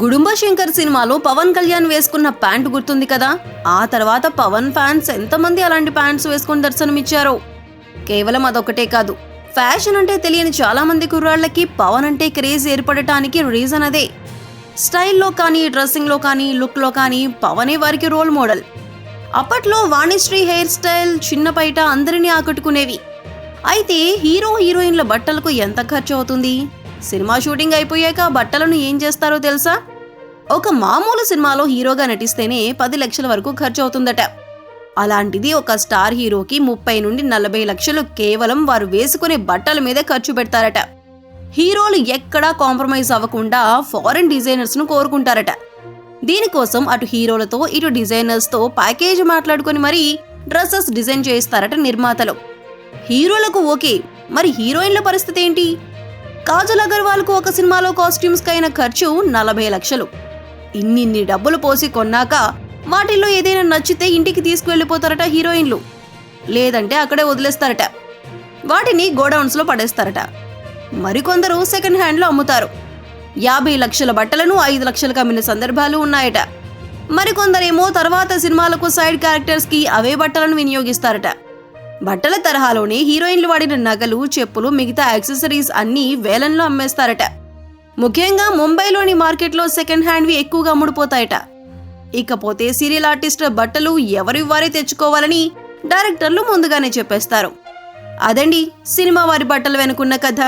గుడుంబ శంకర్ సినిమాలో పవన్ కళ్యాణ్ వేసుకున్న ప్యాంట్ గుర్తుంది కదా? ఆ తర్వాత పవన్ ఫ్యాన్స్ ఎంతమంది అలాంటి ప్యాంట్స్ వేసుకుని దర్శనమిచ్చారో? కేవలం అదొకటే కాదు. ఫ్యాషన్ అంటే తెలియని చాలా మంది కుర్రాళ్ళకి పవన్ అంటే క్రేజ్ ఏర్పడటానికి రీజన్ అదే. స్టైల్లో కానీ డ్రెస్సింగ్లో కానీ లుక్లో కానీ పవనే వారికి రోల్ మోడల్. అప్పట్లో వాణిశ్రీ హెయిర్ స్టైల్ చిన్న పైట అందరినీ ఆకట్టుకునేవి. అయితే హీరో హీరోయిన్ల బట్టలకు ఎంత ఖర్చు అవుతుంది? సినిమా షూటింగ్ అయిపోయాక బట్టలను ఏం చేస్తారో తెలుసా? ఒక మామూలు సినిమాలో హీరోగా నటిస్తేనే పది లక్షల వరకు ఖర్చు అవుతుందట అలాంటిది ఒక స్టార్ హీరోకి ముప్పై నుండి నలభై లక్షలు కేవలం వారు వేసుకునే బట్టల మీదే ఖర్చు పెడతారట. హీరోలు ఎక్కడా కాంప్రమైజ్ అవ్వకుండా ఫారెన్ డిజైనర్స్ను కోరుకుంటారట. దీనికోసం అటు హీరోలతో ఇటు డిజైనర్స్తో ప్యాకేజ్ మాట్లాడుకొని మరీ డ్రెస్సెస్ డిజైన్ చేస్తారట నిర్మాతలు. హీరోలకు ఓకే మరి హీరోయిన్ల పరిస్థితి ఏంటి? కాజల్ అగర్వాల్కు ఒక సినిమాలో కాస్ట్యూమ్స్ కైన ఖర్చు నలభై లక్షలు. ఇన్నిన్ని డబ్బులు పోసి కొన్నాక వాటిల్లో ఏదైనా నచ్చితే ఇంటికి తీసుకువెళ్ళిపోతారట హీరోయిన్లు. లేదంటే అక్కడే వదిలేస్తారట. వాటిని గోడౌన్స్లో పడేస్తారట. మరికొందరు సెకండ్ హ్యాండ్లో అమ్ముతారు. యాభై లక్షల బట్టలను ఐదు లక్షలకు అమ్మిన సందర్భాలు ఉన్నాయట. మరికొందరేమో తర్వాత సినిమాలకు సైడ్ క్యారెక్టర్స్కి అవే బట్టలను వినియోగిస్తారట. బట్టల తరహాలోనే హీరోయిన్లు వాడిన నగలు చెప్పులు మిగతా యాక్సెసరీస్ అన్నీ వేలంలో అమ్మేస్తారట. ముఖ్యంగా ముంబైలోని మార్కెట్లో సెకండ్ హ్యాండ్వి ఎక్కువగా అమ్ముడుపోతాయట ఇకపోతే సీరియల్ ఆర్టిస్టుల బట్టలు ఎవరి వారే తెచ్చుకోవాలని డైరెక్టర్లు ముందుగానే చెప్పేస్తారు. అదండి సినిమా వారి బట్టలు వెనుకున్న కథ.